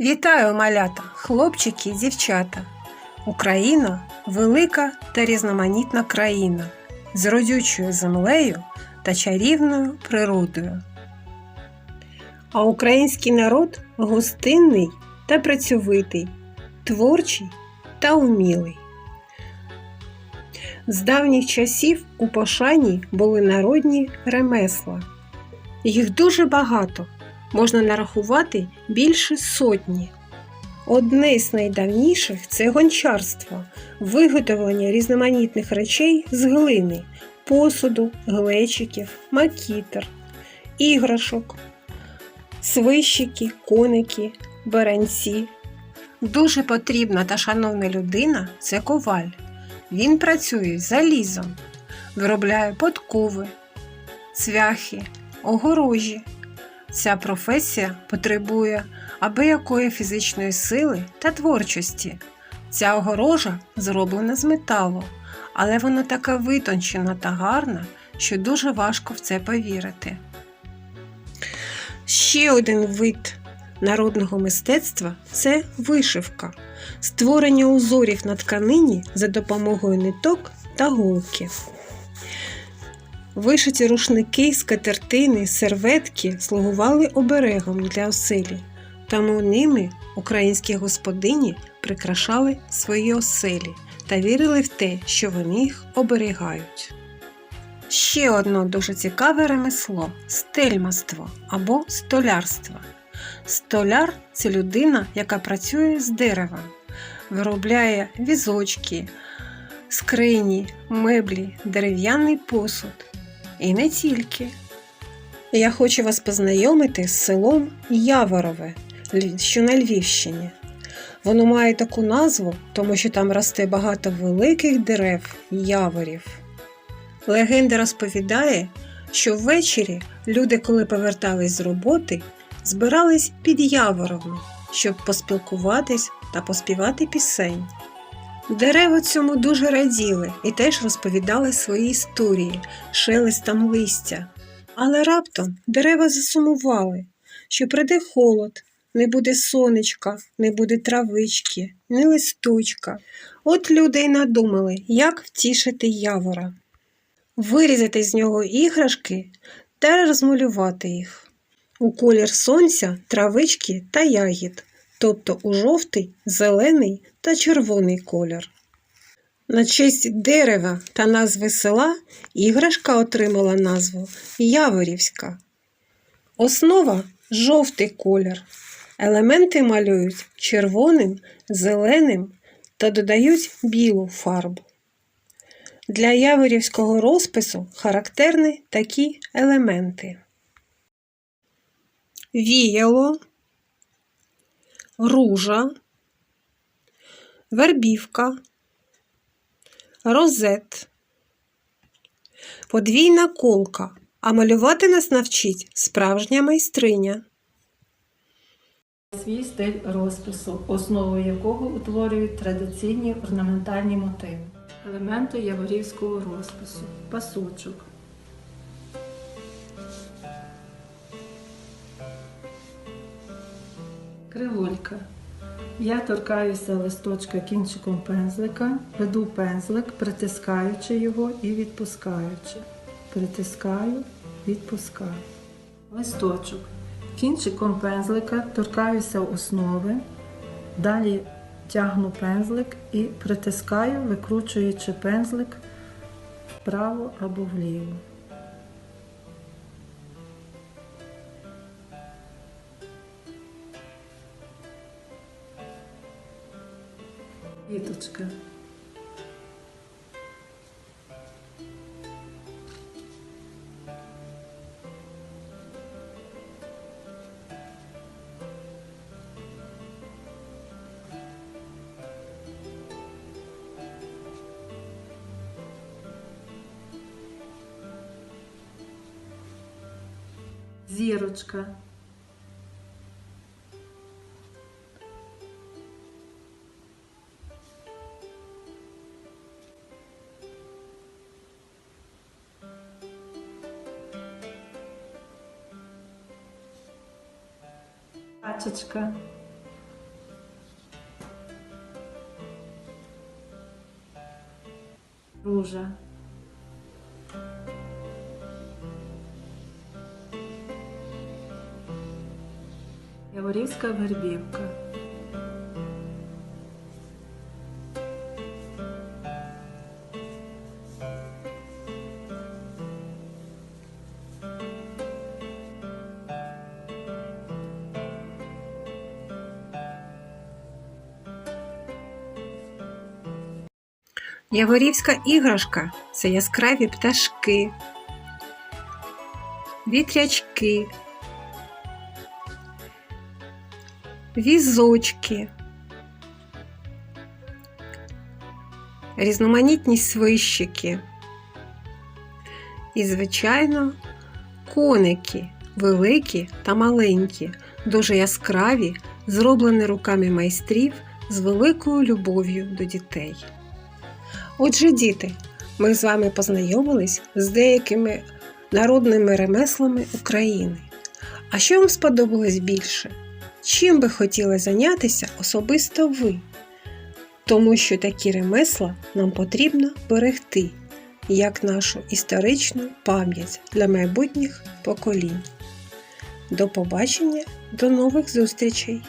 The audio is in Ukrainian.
Вітаю, малята, хлопчики і дівчата. Україна велика та різноманітна країна з родючою землею та чарівною природою. А український народ гостинний та працьовитий, творчий та умілий. З давніх часів у пошані були народні ремесла. Їх дуже багато, можна нарахувати більше сотні. Одне з найдавніших це гончарство, виготовлення різноманітних речей з глини, посуду, глечиків, макітер, іграшок, свищики, коники, баранці. Дуже потрібна та шановна людина це коваль. Він працює залізом, виробляє подкови, цвяхи, огорожі. Ця професія потребує абиякої фізичної сили та творчості. Ця огорожа зроблена з металу, але вона така витончена та гарна, що дуже важко в це повірити. Ще один вид народного мистецтва це вишивка, створення узорів на тканині за допомогою ниток та голки. Вишиті рушники, скатертини, серветки слугували оберегом для оселі, тому ними українські господині прикрашали свої оселі та вірили в те, що вони їх оберігають. Ще одно дуже цікаве ремесло стельмаство або столярство. Столяр це людина, яка працює з деревом, виробляє візочки, скрині, меблі, дерев'яний посуд. І не тільки. Я хочу вас познайомити з селом Яворове, що на Львівщині. Воно має таку назву, тому що там росте багато великих дерев яворів. Легенда розповідає, що ввечері люди, коли повертались з роботи, збирались під явором, щоб поспілкуватись та поспівати пісень. Дерева цьому дуже раділи і теж розповідали свої історії шелестом листя. Але раптом дерева засумували, що прийде холод, не буде сонечка, не буде травички, ні листочка. От люди й надумали, як втішити явора, вирізати з нього іграшки та розмалювати їх у колір сонця, травички та ягід, тобто у жовтий, зелений та червоний колір. На честь дерева та назви села іграшка отримала назву Яворівська. Основа жовтий колір. Елементи малюють червоним, зеленим та додають білу фарбу. Для яворівського розпису характерні такі елементи: віяло, ружа, вербівка, розет, подвійна колка, а малювати нас навчить справжня майстриня. Свій стиль розпису, основою якого утворюють традиційні орнаментальні мотиви. Елементи яворівського розпису. Пасочок. Кривулька. Я торкаюся листочка кінчиком пензлика, веду пензлик, притискаючи його і відпускаючи. Притискаю, відпускаю. Листочок. Кінчиком пензлика торкаюся основи, далі тягну пензлик і притискаю, викручуючи пензлик вправо або вліво. Віточка. Зірочка. Катечка. Ружа. Яворівська вербівка. Яворівська іграшка це яскраві пташки, вітрячки, візочки, різноманітні свищики і, звичайно, коники великі та маленькі, дуже яскраві, зроблені руками майстрів з великою любов'ю до дітей. Отже, діти, ми з вами познайомились з деякими народними ремеслами України. А що вам сподобалось більше? Чим би хотіли зайнятися особисто ви? Тому що такі ремесла нам потрібно берегти як нашу історичну пам'ять для майбутніх поколінь. До побачення, до нових зустрічей!